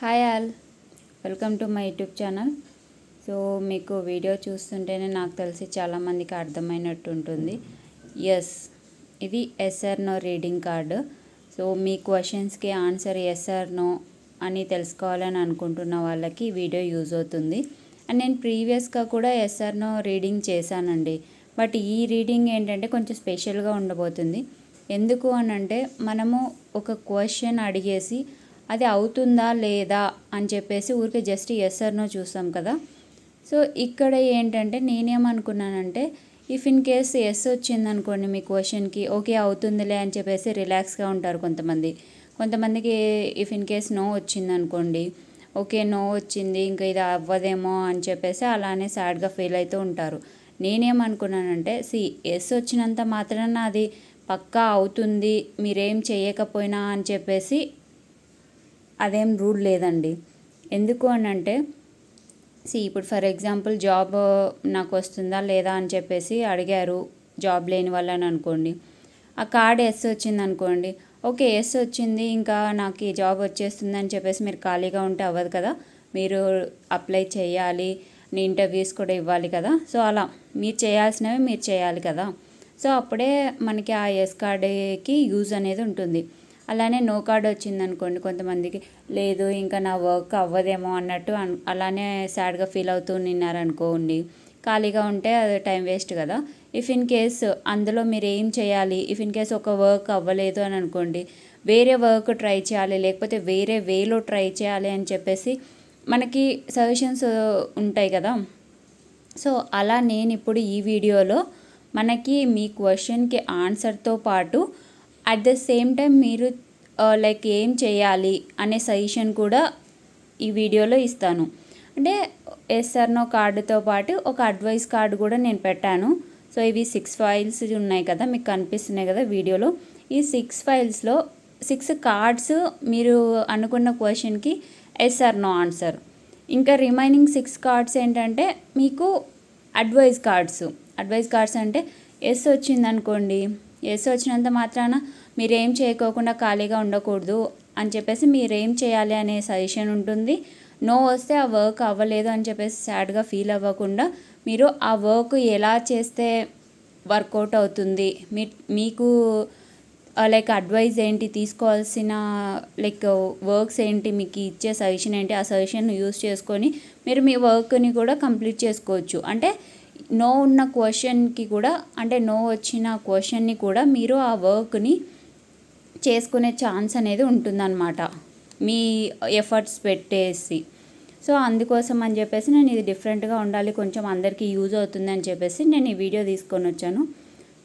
Hi all. Welcome to my YouTube channel. So మీకు video చూస్తుంటేనే నాకు తెలిసి చాలామందికి అర్థమైనట్టు ఉంటుంది. ఎస్ ఇది yes or no reading card so మీ క్వశ్చన్స్కి ఆన్సర్ ఎస్ఆర్ నో అని తెలుసుకోవాలని అనుకుంటున్న వాళ్ళకి వీడియో యూజ్ అవుతుంది. అండ్ నేను ప్రీవియస్గా కూడా ఎస్ఆర్ నో రీడింగ్ చేశానండి. బట్ ఈ రీడింగ్ ఏంటంటే కొంచెం స్పెషల్గా ఉండబోతుంది. ఎందుకు అని అంటే మనము ఒక క్వశ్చన్ అడిగేసి అది అవుతుందా లేదా అని చెప్పేసి ఊరికే జస్ట్ ఎస్ నో చూస్తాం కదా. సో ఇక్కడ ఏంటంటే నేనేమనుకున్నానంటే ఇఫ్ ఇన్ కేస్ ఎస్ వచ్చింది అనుకోండి మీ క్వశ్చన్కి ఓకే అవుతుందిలే అని చెప్పేసి రిలాక్స్గా ఉంటారు కొంతమంది. కొంతమందికి ఇఫ్ ఇన్ కేస్ నో వచ్చింది అనుకోండి ఓకే నో వచ్చింది ఇంకా ఇది అవ్వదేమో అని చెప్పేసి అలానే సాడ్గా ఫీల్ అవుతూ ఉంటారు. నేనేమనుకున్నానంటే సి ఎస్ వచ్చినంత మాత్రాన అది పక్కా అవుతుంది మీరేం చేయకపోయినా అని చెప్పేసి అదేం రూల్ లేదండి. ఎందుకు అని అంటే సి ఇప్పుడు ఫర్ ఎగ్జాంపుల్ జాబ్ నాకు వస్తుందా లేదా అని చెప్పేసి అడిగారు జాబ్ లేని వాళ్ళని అనుకోండి. ఆ కార్డ్ ఎస్ వచ్చింది అనుకోండి. ఓకే ఎస్ వచ్చింది ఇంకా నాకు ఈ జాబ్ వచ్చేస్తుంది అని చెప్పేసి మీరు ఖాళీగా ఉంటే అవ్వదు కదా. మీరు అప్లై చేయాలి నీ ఇంటర్వ్యూస్ కూడా ఇవ్వాలి కదా. సో అలా మీరు చేయాల్సినవి మీరు చేయాలి కదా. సో అప్పుడే మనకి ఆ ఎస్ కార్డుకి యూజ్ అనేది ఉంటుంది. అలానే నో కార్డ్ వచ్చింది అనుకోండి కొంతమందికి లేదు ఇంకా నా వర్క్ అవ్వదేమో అన్నట్టు అలానే సాడ్గా ఫీల్ అవుతూ నిన్నారనుకోండి ఖాళీగా ఉంటే అది టైం వేస్ట్ కదా. ఇఫ్ ఇన్ కేస్ అందులో మీరు ఏం చేయాలి ఇఫ్ ఇన్ కేస్ ఒక వర్క్ అవ్వలేదు అని అనుకోండి వేరే వర్క్ ట్రై చేయాలి లేకపోతే వేరే వేలో ట్రై చేయాలి అని చెప్పేసి మనకి సజెషన్స్ ఉంటాయి కదా. సో అలా నేను ఇప్పుడు ఈ వీడియోలో మనకి మీ క్వశ్చన్కి ఆన్సర్తో పాటు అట్ ద సేమ్ టైం మీరు uh, లైక్ ఏం చేయాలి అనే సజెషన్ కూడా ఈ వీడియోలో ఇస్తాను. అంటే ఎస్ఆర్నో కార్డుతో పాటు ఒక అడ్వైస్ కార్డు కూడా నేను పెట్టాను. సో ఇవి సిక్స్ ఫైల్స్ ఉన్నాయి కదా మీకు కనిపిస్తున్నాయి కదా వీడియోలో ఈ సిక్స్ ఫైల్స్లో సిక్స్ కార్డ్స్ మీరు అనుకున్న క్వశ్చన్కి ఎస్ఆర్ నో ఆన్సర్ ఇంకా రిమైనింగ్ సిక్స్ కార్డ్స్ ఏంటంటే మీకు అడ్వైస్ కార్డ్స్ అడ్వైస్ కార్డ్స్ అంటే ఎస్ వచ్చిందనుకోండి అనుకోండి ఎస్ వచ్చినంత మాత్రాన మీరేం చేయకోకుండా ఖాళీగా ఉండకూడదు అని చెప్పేసి మీరేం చేయాలి అనే సజెషన్ ఉంటుంది. నో వస్తే ఆ వర్క్ అవ్వలేదు అని చెప్పేసి సాడ్గా ఫీల్ అవ్వకుండా మీరు ఆ వర్క్ ఎలా చేస్తే వర్కౌట్ అవుతుంది? మీ మీకు లైక్ అడ్వైజ్ ఏంటి? తీసుకోవాల్సిన లైక్ వర్క్స్ ఏంటి? మీకు ఇచ్చే సజెషన్ ఏంటి? ఆ సజెషన్ యూస్ చేసుకొని మీరు మీ వర్క్ని కూడా కంప్లీట్ చేసుకోవచ్చు. అంటే నో ఉన్న క్వశ్చన్కి కూడా అంటే నో వచ్చిన క్వశ్చన్ని కూడా మీరు ఆ వర్క్ని చేసుకునే ఛాన్స్ అనేది ఉంటుందన్నమాట. మీ ఎఫర్ట్స్ పెట్టేసి. సో అందుకోసం అని చెప్పేసి నేను ఇది డిఫరెంట్గా ఉండాలి కొంచెం అందరికీ యూజ్ అవుతుంది అని చెప్పేసి నేను ఈ వీడియో తీసుకొని వచ్చాను.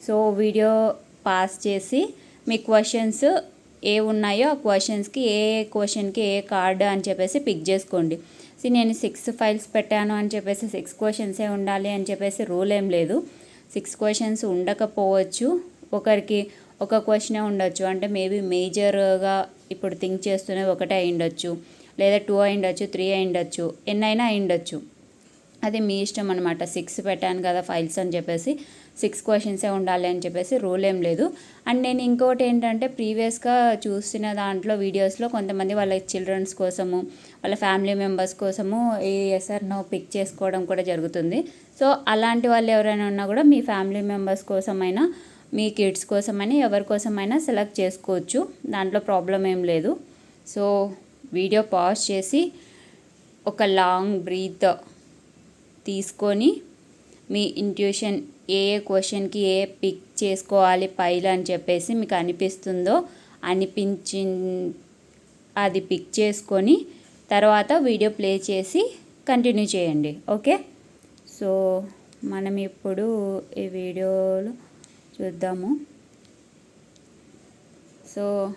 సో వీడియో పాస్ చేసి మీ క్వశ్చన్స్ ఏ ఉన్నాయో ఆ క్వశ్చన్స్కి ఏ క్వశ్చన్కి ఏ కార్డు అని చెప్పేసి పిక్ చేసుకోండి. నేను సిక్స్ ఫైల్స్ పెట్టాను అని చెప్పేసి సిక్స్ క్వశ్చన్సే ఉండాలి అని చెప్పేసి రూల్ ఏం లేదు. సిక్స్ క్వశ్చన్స్ ఉండకపోవచ్చు. ఒకరికి ఒక క్వశ్చనే ఉండొచ్చు. అంటే మేబీ మేజర్గా ఇప్పుడు థింక్ చేస్తూనే ఒకటే అయిండొచ్చు లేదా టూ అయిండొచ్చు త్రీ అయిండొచ్చు ఎన్నైనా అయిండొచ్చు అది మీ ఇష్టం అనమాట సిక్స్ పెట్టాను కదా ఫైల్స్ అని చెప్పేసి. సిక్స్ క్వశ్చన్సే ఉండాలి అని చెప్పేసి రూల్ ఏం లేదు. అండ్ నేను ఇంకోటి ఏంటంటే ప్రీవియస్గా చూసిన దాంట్లో వీడియోస్లో కొంతమంది వాళ్ళ చిల్డ్రన్స్ కోసము వాళ్ళ ఫ్యామిలీ మెంబర్స్ కోసము ఈ ఎస్ఆర్ నో పిక్ చేసుకోవడం కూడా జరుగుతుంది. సో అలాంటి వాళ్ళు ఎవరైనా ఉన్నా కూడా మీ ఫ్యామిలీ మెంబర్స్ కోసమైనా మీ కిడ్స్ కోసమైనా ఎవరి కోసమైనా సెలెక్ట్ చేసుకోవచ్చు. దాంట్లో ప్రాబ్లం ఏం లేదు. సో వీడియో పాజ్ చేసి ఒక లాంగ్ బ్రీత్ తీసుకొని మీ ఇంట్యూషన్ ఏ ఏ క్వశ్చన్కి ఏ పిక్ చేసుకోవాలి పైలు అని చెప్పేసి మీకు అనిపిస్తుందో అనిపించి అది పిక్ చేసుకొని తర్వాత వీడియో ప్లే చేసి కంటిన్యూ చేయండి. ఓకే? సో మనం ఇప్పుడు ఈ వీడియోలో చూద్దాము. So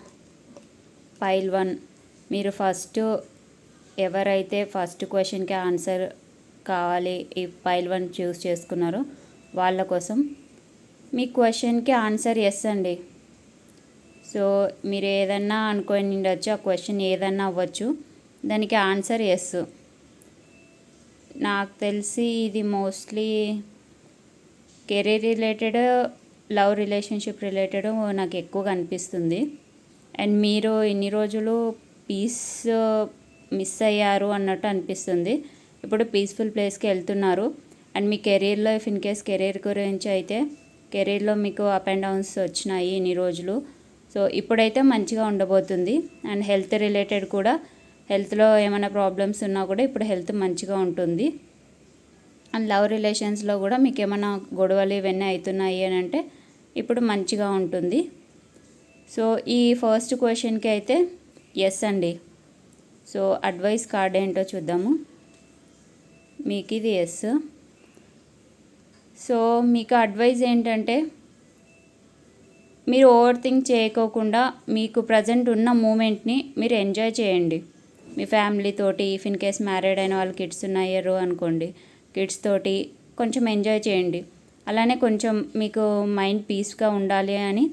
file one. మీరు ఫస్ట్ ఎవరైతే ఫస్ట్ క్వశ్చన్కి ఆన్సర్ కావాలి ఈ పైల్ వన్ చూస్ చేసుకున్నారో వాళ్ళ కోసం. మీ క్వశ్చన్కి ఆన్సర్ ఎస్ అండి. సో మీరు ఏదన్నా అనుకొని ఉండొచ్చు ఆ క్వశ్చన్ ఏదన్నా అవ్వచ్చు. దానికి ఆన్సర్ ఎస్ నాకు తెలిసి ఇది mostly career related love relationship related నాకు ఎక్కువగా అనిపిస్తుంది. అండ్ మీరు ఇన్ని రోజులు పీస్ మిస్ అయ్యారు అన్నట్టు అనిపిస్తుంది. ఇప్పుడు పీస్ఫుల్ ప్లేస్కి వెళ్తున్నారు. అండ్ మీ కెరీర్లో ఇఫ్ ఇన్ కేస్ కెరీర్ గురించి అయితే కెరీర్లో మీకు అప్ అండ్ డౌన్స్ వచ్చినాయి ఇన్ని రోజులు. సో ఇప్పుడైతే మంచిగా ఉండబోతుంది. అండ్ హెల్త్ రిలేటెడ్ కూడా హెల్త్లో ఏమైనా ప్రాబ్లమ్స్ ఉన్నా కూడా ఇప్పుడు హెల్త్ మంచిగా ఉంటుంది. అండ్ లవ్ రిలేషన్స్లో కూడా మీకు ఏమైనా గొడవలు ఇవన్నీ అవుతున్నాయి అని అంటే ఇప్పుడు మంచిగా ఉంటుంది. సో ఈ ఫస్ట్ క్వశ్చన్కి అయితే ఎస్ అండి. సో అడ్వైస్ కార్డ్ ఏంటో చూద్దాము. మీకు ఇది ఎస్ సో మీకు అడ్వైజ్ ఏంటంటే మీరు ఓవర్ థింక్ చేయకోకుండా మీకు ప్రజెంట్ ఉన్న మూమెంట్ని మీరు ఎంజాయ్ చేయండి. మీ ఫ్యామిలీతోటి ఇఫ్ ఇన్ కేస్ మ్యారీడ్ అయిన వాళ్ళు కిడ్స్ ఉన్నాయరు అనుకోండి కిడ్స్ తోటి కొంచెం ఎంజాయ్ చేయండి. అలానే కొంచెం మీకు మైండ్ పీస్గా ఉండాలి అని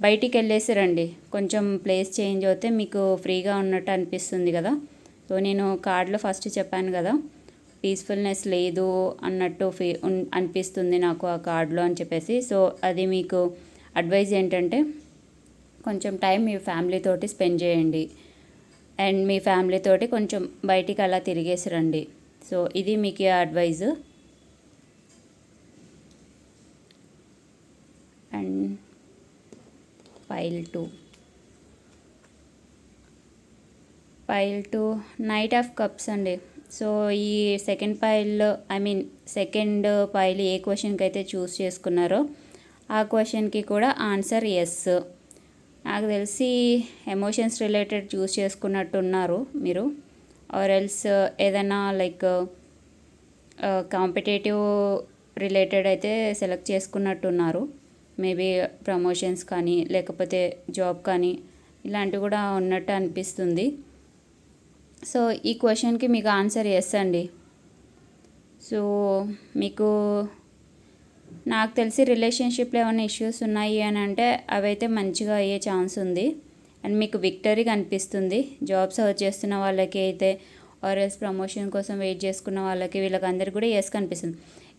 బయటికి వెళ్ళేసి రండి. కొంచెం ప్లేస్ చేంజ్ అవుతే మీకు ఫ్రీగా ఉన్నట్టు అనిపిస్తుంది కదా. సో నేను కార్డులో ఫస్ట్ చెప్పాను కదా. పీస్ఫుల్నెస్ లేదు అన్నట్టు ఫీ ఉన్- అనిపిస్తుంది నాకు ఆ కార్డులో అని చెప్పేసి. సో అది మీకు అడ్వైజ్ ఏంటంటే కొంచెం టైం మీ ఫ్యామిలీ తోటి స్పెండ్ చేయండి. అండ్ మీ ఫ్యామిలీ తోటి కొంచెం బయటికి అలా తిరిగేసి రండి. సో ఇది మీకు advice and pile two pile two knight of cups అండి. సో ఈ సెకండ్ పైల్లో ఐ మీన్ సెకండ్ పైల్ ఏ క్వశ్చన్కి అయితే చూస్ చేసుకున్నారో ఆ క్వశ్చన్కి కూడా ఆన్సర్ ఎస్ నాకు తెలిసి ఎమోషన్స్ రిలేటెడ్ చూస్ చేసుకున్నట్టున్నారు మీరు. ఆర్ ఎల్స్ ఏదైనా లైక్ కాంపిటేటివ్ రిలేటెడ్ అయితే సెలెక్ట్ చేసుకున్నట్టున్నారు. మేబీ ప్రమోషన్స్ కానీ లేకపోతే జాబ్ కానీ ఇలాంటివి కూడా ఉన్నట్టు అనిపిస్తుంది. సో ఈ క్వశ్చన్కి మీకు ఆన్సర్ ఎస్ అండి. సో మీకు నాకు తెలిసి రిలేషన్షిప్లో ఏమైనా ఇష్యూస్ ఉన్నాయి అని అంటే అవైతే మంచిగా అయ్యే ఛాన్స్ ఉంది. అండ్ మీకు విక్టరీ కనిపిస్తుంది. జాబ్ సర్చ్ చేస్తున్న వాళ్ళకి అయితే ఆర్ఎస్ ప్రమోషన్ కోసం వెయిట్ చేసుకున్న వాళ్ళకి వీళ్ళకి అందరికి కూడా ఎస్ కనిపిస్తుంది.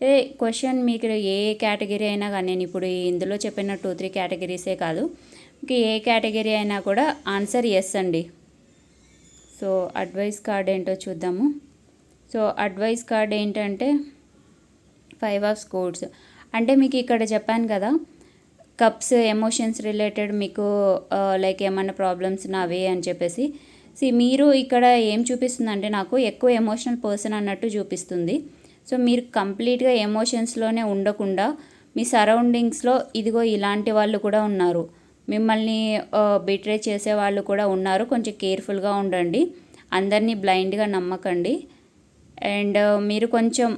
ఏ క్వశ్చన్ మీకు ఏ కేటగిరీ అయినా కానీ నేను ఇప్పుడు ఇందులో చెప్పిన టూ త్రీ కేటగిరీసే కాదు మీకు ఏ కేటగిరీ అయినా కూడా ఆన్సర్ ఎస్ అండి. సో అడ్వైస్ కార్డ్ ఏంటో చూద్దాము. సో అడ్వైస్ కార్డ్ ఏంటంటే ఫైవ్ ఆఫ్ స్కోర్స్. అంటే మీకు ఇక్కడ చెప్పాను కదా కప్స్ ఎమోషన్స్ రిలేటెడ్ మీకు లైక్ ఏమన్నా ప్రాబ్లమ్స్ నావే అని చెప్పేసి. సి మీరు ఇక్కడ ఏం చూపిస్తుంది అంటే నాకు ఎక్కువ ఎమోషనల్ పర్సన్ అన్నట్టు చూపిస్తుంది. సో మీరు కంప్లీట్గా ఎమోషన్స్లోనే ఉండకుండా మీ సరౌండింగ్స్లో ఇదిగో ఇలాంటి వాళ్ళు కూడా ఉన్నారు. మిమ్మల్ని బిట్రే చేసే వాళ్ళు కూడా ఉన్నారు. కొంచెం కేర్ఫుల్గా ఉండండి. అందరినీ బ్లైండ్గా నమ్మకండి. అండ్ మీరు కొంచెం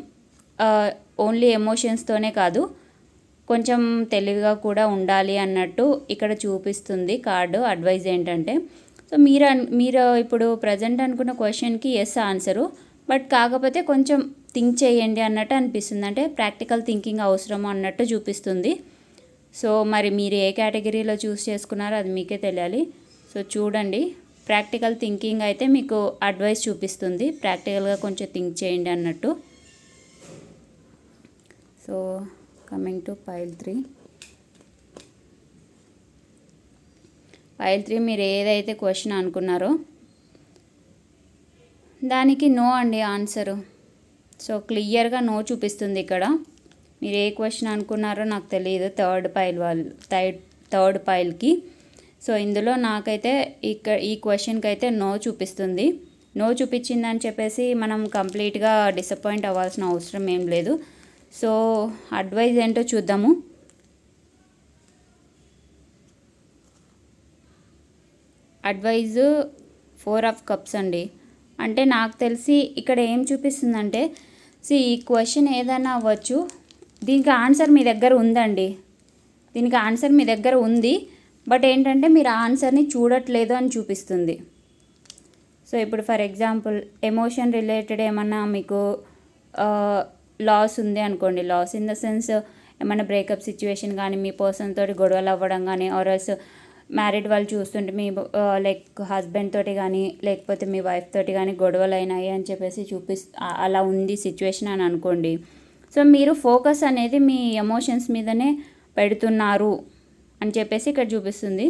ఓన్లీ ఎమోషన్స్తోనే కాదు కొంచెం తెలివిగా కూడా ఉండాలి అన్నట్టు ఇక్కడ చూపిస్తుంది కార్డు అడ్వైజ్ ఏంటంటే. సో మీరు మీరు ఇప్పుడు ప్రజెంట్ అనుకున్న క్వశ్చన్కి ఎస్ ఆన్సరు బట్ కాకపోతే కొంచెం థింక్ చేయండి అన్నట్టు అనిపిస్తుంది. అంటే ప్రాక్టికల్ థింకింగ్ అవసరం అన్నట్టు చూపిస్తుంది. సో మరి మీరు ఏ కేటగిరీలో చూస్ చేసుకున్నారో అది మీకే తెలియాలి. సో చూడండి ప్రాక్టికల్ థింకింగ్ అయితే మీకు అడ్వైస్ చూపిస్తుంది. ప్రాక్టికల్గా కొంచెం థింక్ చేయండి అన్నట్టు. So coming to pile three. Pile three మీరు ఏదైతే క్వశ్చన్ అనుకున్నారో దానికి నో అండి ఆన్సరు. సో క్లియర్గా నో చూపిస్తుంది ఇక్కడ. మీరు ఏ క్వశ్చన్ అనుకున్నారో నాకు తెలియదు థర్డ్ పైల్ వాళ్ళు థర్డ్ థర్డ్ పైల్కి సో ఇందులో నాకైతే ఇక్కడ ఈ క్వశ్చన్కి అయితే నో చూపిస్తుంది. నో చూపించిందని చెప్పేసి మనం కంప్లీట్గా డిసప్పాయింట్ అవ్వాల్సిన అవసరం ఏం లేదు. సో అడ్వైజ్ ఏంటో చూద్దాము. అడ్వైజ్ ఫోర్ ఆఫ్ కప్స్ అండి. అంటే నాకు తెలిసి ఇక్కడ ఏం చూపిస్తుందంటే సి ఈ క్వశ్చన్ ఏదైనా అవ్వచ్చు. దీనికి ఆన్సర్ మీ దగ్గర ఉందండి. దీనికి ఆన్సర్ మీ దగ్గర ఉంది. బట్ ఏంటంటే మీరు ఆ ఆన్సర్ని చూడట్లేదు అని చూపిస్తుంది. సో ఇప్పుడు ఫర్ ఎగ్జాంపుల్ ఎమోషన్ రిలేటెడ్ ఏమన్నా మీకు లాస్ ఉంది అనుకోండి. లాస్ ఇన్ ద సెన్స్ ఏమైనా బ్రేకప్ సిచ్యువేషన్ కానీ మీ పర్సన్ తోటి గొడవలు అవ్వడం కానీ ఆర్ఎస్ మ్యారీడ్ వాళ్ళు చూస్తుంటే మీ లైక్ హస్బెండ్ తోటి కానీ లేకపోతే మీ వైఫ్ తోటి కానీ గొడవలు అయినాయి అని చెప్పేసి చూపిస్ అలా ఉంది సిచ్యువేషన్ అని అనుకోండి. సో మీరు ఫోకస్ అనేది మీ ఎమోషన్స్ మీదనే పెడుతున్నారు అని చెప్పేసి ఇక్కడ చూపిస్తుంది.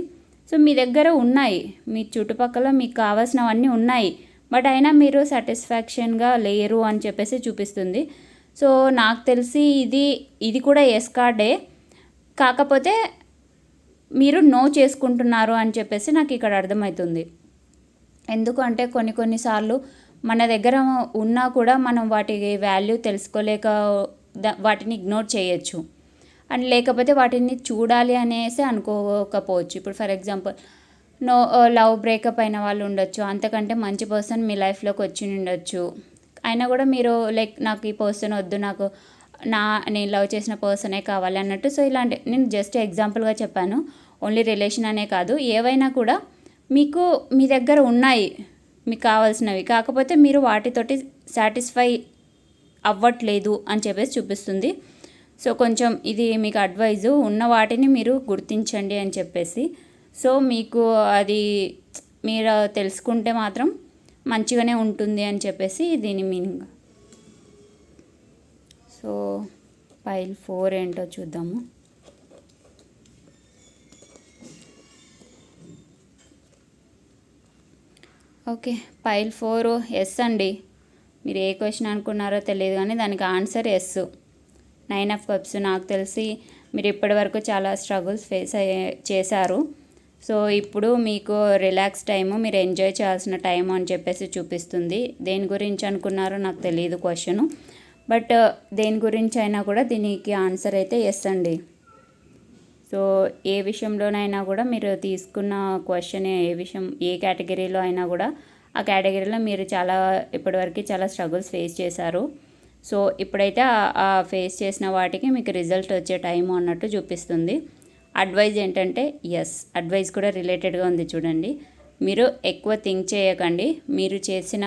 సో మీ దగ్గర ఉన్నాయి మీ చుట్టుపక్కల మీకు కావాల్సినవన్నీ ఉన్నాయి బట్ అయినా మీరు సాటిస్ఫాక్షన్గా లేరు అని చెప్పేసి చూపిస్తుంది. సో నాకు తెలిసి ఇది ఇది కూడా ఎస్ కార్డే కాకపోతే మీరు నో చేసుకుంటున్నారు అని చెప్పేసి నాకు ఇక్కడ అర్థమవుతుంది. ఎందుకంటే కొన్ని కొన్నిసార్లు మన దగ్గర ఉన్నా కూడా మనం వాటి వాల్యూ తెలుసుకోలేక వాటిని ఇగ్నోర్ చేయొచ్చు. అండ్ లేకపోతే వాటిని చూడాలి అనేసి అనుకోకపోవచ్చు. ఇప్పుడు for example no love breakup అయిన వాళ్ళు ఉండొచ్చు. అంతకంటే మంచి పర్సన్ మీ లైఫ్లోకి వచ్చి ఉండొచ్చు. అయినా కూడా మీరు లైక్ నాకు ఈ పర్సన్ వద్దు నాకు నా నేను లవ్ చేసిన పర్సనే కావాలి అన్నట్టు. సో ఇలాంటి నేను జస్ట్ ఎగ్జాంపుల్గా చెప్పాను. ఓన్లీ రిలేషన్ అనే కాదు. ఏవైనా కూడా మీకు మీ దగ్గర ఉన్నాయి. మీకు కావాల్సినవి. కాకపోతే మీరు వాటితోటి సాటిస్ఫై అవ్వట్లేదు అని చెప్పేసి చూపిస్తుంది. సో కొంచెం ఇది మీకు అడ్వైజు ఉన్న వాటిని మీరు గుర్తించండి అని చెప్పేసి. సో మీకు అది మీరు తెలుసుకుంటే మాత్రం మంచిగానే ఉంటుంది అని చెప్పేసి దీని మీనింగ్. సో ఫైల్ ఫోర్ ఏంటో చూద్దాము. ఓకే పైల్ ఫోర్ ఎస్ అండి. మీరు ఏ క్వశ్చన్ అనుకున్నారో తెలియదు కానీ దానికి answer yes nine of cups నాకు తెలిసి మీరు ఇప్పటివరకు చాలా స్ట్రగుల్స్ ఫేస్ అయ్యే చేశారు. సో ఇప్పుడు మీకు రిలాక్స్ టైము మీరు ఎంజాయ్ చేయాల్సిన టైం అని చెప్పేసి చూపిస్తుంది. దేని గురించి అనుకున్నారో నాకు తెలియదు క్వశ్చను బట్ దేని గురించి అయినా కూడా దీనికి ఆన్సర్ అయితే ఎస్ అండి. సో ఏ విషయంలోనైనా కూడా మీరు తీసుకున్న క్వశ్చన్ ఏ విషయం ఏ కేటగిరీలో అయినా కూడా ఆ కేటగిరీలో మీరు చాలా ఇప్పటివరకు చాలా స్ట్రగుల్స్ ఫేస్ చేశారు. సో ఇప్పుడైతే ఆ- ఫేస్ చేసిన వాటికి మీకు రిజల్ట్ వచ్చే టైం అన్నట్టు చూపిస్తుంది. అడ్వైజ్ ఏంటంటే ఎస్ అడ్వైజ్ కూడా రిలేటెడ్గా ఉంది చూడండి. మీరు ఎక్కువ థింక్ చేయకండి. మీరు చేసిన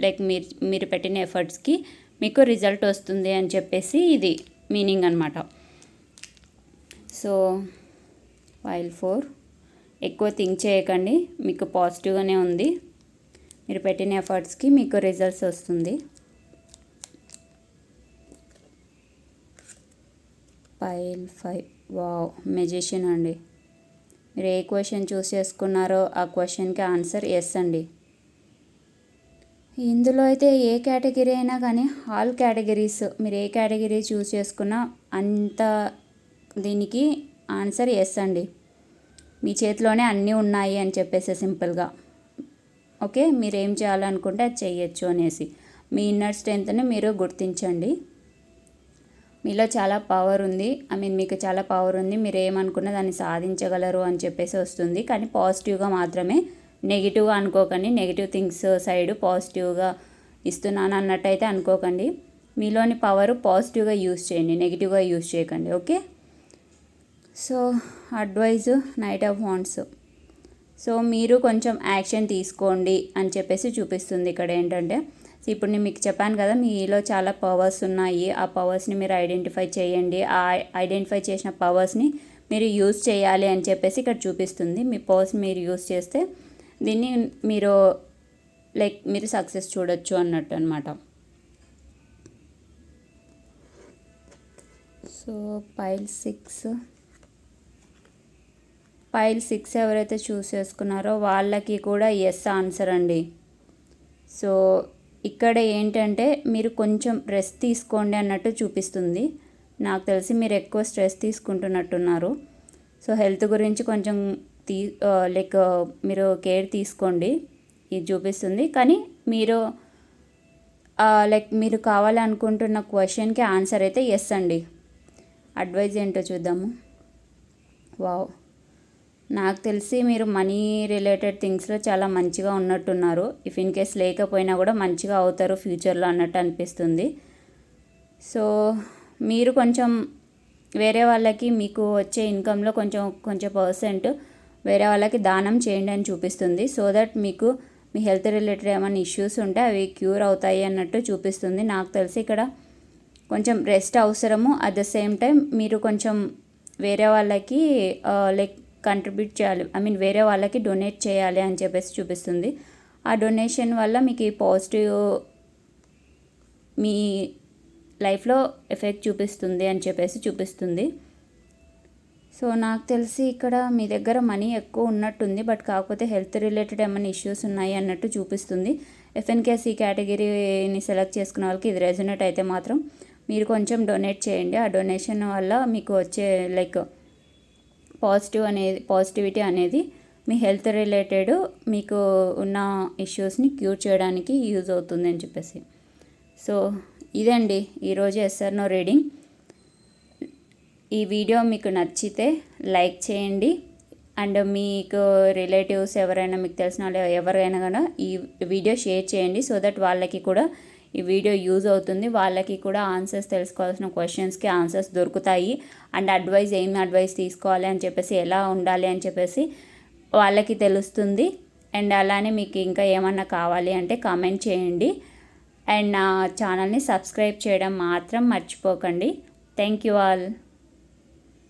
లైక్ మీరు మీరు పెట్టిన ఎఫర్ట్స్కి మీకు రిజల్ట్ వస్తుంది అని చెప్పేసి ఇది మీనింగ్ అనమాట సో వైల్ ఫోర్ ఎక్కువ థింక్ చేయకండి. మీకు పాజిటివ్గానే ఉంది. మీరు పెట్టిన ఎఫర్ట్స్కి మీకు రిజల్ట్స్ వస్తుంది. పైల్ ఫైవ్ వావ్ మెజిషియన్ అండి. మీరు ఏ క్వశ్చన్ చూస్ చేసుకున్నారో ఆ క్వశ్చన్కి ఆన్సర్ ఎస్ అండి. ఇందులో అయితే ఏ కేటగిరీ అయినా కానీ ఆల్ కేటగిరీస్ మీరు ఏ కేటగిరీ చూస్ చేసుకున్నా అంత దీనికి ఆన్సర్ ఎస్ అండి. మీ చేతిలోనే అన్నీ ఉన్నాయి అని చెప్పేసి సింపుల్గా. ఓకే? మీరు ఏం చేయాలనుకుంటే అది చేయొచ్చు అనేసి. మీ ఇన్నర్ స్ట్రెంత్ని మీరు గుర్తించండి. మీలో చాలా పవర్ ఉంది. ఐ మీన్ మీకు చాలా పవర్ ఉంది. మీరు ఏమనుకున్నా దాన్ని సాధించగలరు అని చెప్పేసి వస్తుంది. కానీ పాజిటివ్గా మాత్రమే నెగిటివ్గా అనుకోకండి. నెగిటివ్ థింగ్స్ సైడ్ పాజిటివ్గా ఇస్తున్నాను అన్నట్టయితే అనుకోకండి. మీలోని పవర్ పాజిటివ్గా యూస్ చేయండి. నెగిటివ్గా యూస్ చేయకండి. Okay? So advice knight of wands. So మీరు కొంచెం యాక్షన్ తీసుకోండి అని చెప్పేసి చూపిస్తుంది ఇక్కడ ఏంటంటే సో ఇప్పుడు నేను మీకు చెప్పాను కదా మీలో చాలా పవర్స్ ఉన్నాయి. ఆ పవర్స్ని మీరు ఐడెంటిఫై చేయండి. ఆ ఐడెంటిఫై చేసిన పవర్స్ని మీరు యూజ్ చేయాలి అని చెప్పేసి ఇక్కడ చూపిస్తుంది. మీ పవర్స్ మీరు యూజ్ చేస్తే దీన్ని మీరు లైక్ మీరు సక్సెస్ చూడొచ్చు అన్నట్టు అనమాట so file six. File six ఎవరైతే చూస్ చేసుకున్నారో వాళ్ళకి కూడా ఎస్ ఆన్సర్ అండి. సో ఇక్కడ ఏంటంటే మీరు కొంచెం రెస్ట్ తీసుకోండి అన్నట్టు చూపిస్తుంది. నాకు తెలిసి మీరు ఎక్కువ స్ట్రెస్ తీసుకుంటున్నట్టున్నారు. సో హెల్త్ గురించి కొంచెం తీ లైక్ మీరు కేర్ తీసుకోండి. ఇది చూపిస్తుంది. కానీ మీరు లైక్ మీరు కావాలనుకుంటున్న క్వశ్చన్కి ఆన్సర్ అయితే ఎస్ అండి. అడ్వైజ్ ఏంటో చూద్దాము. వావ్ నాకు తెలిసి మీరు మనీ రిలేటెడ్ థింగ్స్లో చాలా మంచిగా ఉన్నట్టున్నారు. ఇఫ్ ఇన్ కేస్ లేకపోయినా కూడా మంచిగా అవుతారు ఫ్యూచర్లో అన్నట్టు అనిపిస్తుంది. సో మీరు కొంచెం వేరే వాళ్ళకి మీకు వచ్చే ఇన్కంలో కొంచెం కొంచెం పర్సెంట్ వేరే వాళ్ళకి దానం చేయండి అని చూపిస్తుంది. సో దట్ మీకు మీ హెల్త్ రిలేటెడ్ ఏమైనా ఇష్యూస్ ఉంటే అవి క్యూర్ అవుతాయి అన్నట్టు చూపిస్తుంది. నాకు తెలిసి ఇక్కడ కొంచెం రెస్ట్ అవసరము. అట్ ద సేమ్ టైం మీరు కొంచెం వేరే వాళ్ళకి లైక్ కంట్రిబ్యూట్ చేయాలి. ఐ మీన్ వేరే వాళ్ళకి డొనేట్ చేయాలి అని చెప్పేసి చూపిస్తుంది. ఆ డొనేషన్ వల్ల మీకు ఈ పాజిటివ్ మీ లైఫ్లో ఎఫెక్ట్ చూపిస్తుంది అని చెప్పేసి చూపిస్తుంది. సో నాకు తెలిసి ఇక్కడ మీ దగ్గర మనీ ఎక్కువ ఉన్నట్టుంది బట్ కాకపోతే హెల్త్ రిలేటెడ్ ఏమైనా ఇష్యూస్ ఉన్నాయి అన్నట్టు చూపిస్తుంది. ఎఫ్ఎన్కేసీ కేటగిరీని సెలెక్ట్ చేసుకున్న వాళ్ళకి ఇది రెజనెట్ అయితే మాత్రం మీరు కొంచెం డొనేట్ చేయండి. ఆ డొనేషన్ వల్ల మీకు వచ్చే లైక్ పాజిటివ్ అనేది పాజిటివిటీ అనేది మీ హెల్త్ రిలేటెడ్ మీకు ఉన్న ఇష్యూస్ని క్యూర్ చేయడానికి యూజ్ అవుతుంది అని చెప్పేసి. సో ఇదండి ఈరోజు ఎస్ఆర్నో రీడింగ్. ఈ వీడియో మీకు నచ్చితే లైక్ చేయండి. అండ్ మీకు రిలేటివ్స్ ఎవరైనా మీకు తెలిసిన వాళ్ళు ఎవరైనా కూడా ఈ వీడియో షేర్ చేయండి సో దట్ వాళ్ళకి కూడా ఈ వీడియో యూజ్ అవుతుంది. వాళ్ళకి కూడా ఆన్సర్స్ తెలుసుకోవాల్సిన క్వశ్చన్స్కి ఆన్సర్స్ దొరుకుతాయి. అండ్ అడ్వైస్ ఏం అడ్వైస్ తీసుకోవాలి అని చెప్పేసి ఎలా ఉండాలి అని చెప్పేసి వాళ్ళకి తెలుస్తుంది. అండ్ అలానే మీకు ఇంకా ఏమన్నా కావాలి అంటే కామెంట్ చేయండి. అండ్ నా ఛానల్ని సబ్స్క్రైబ్ చేయడం మాత్రం మర్చిపోకండి. Thank you all.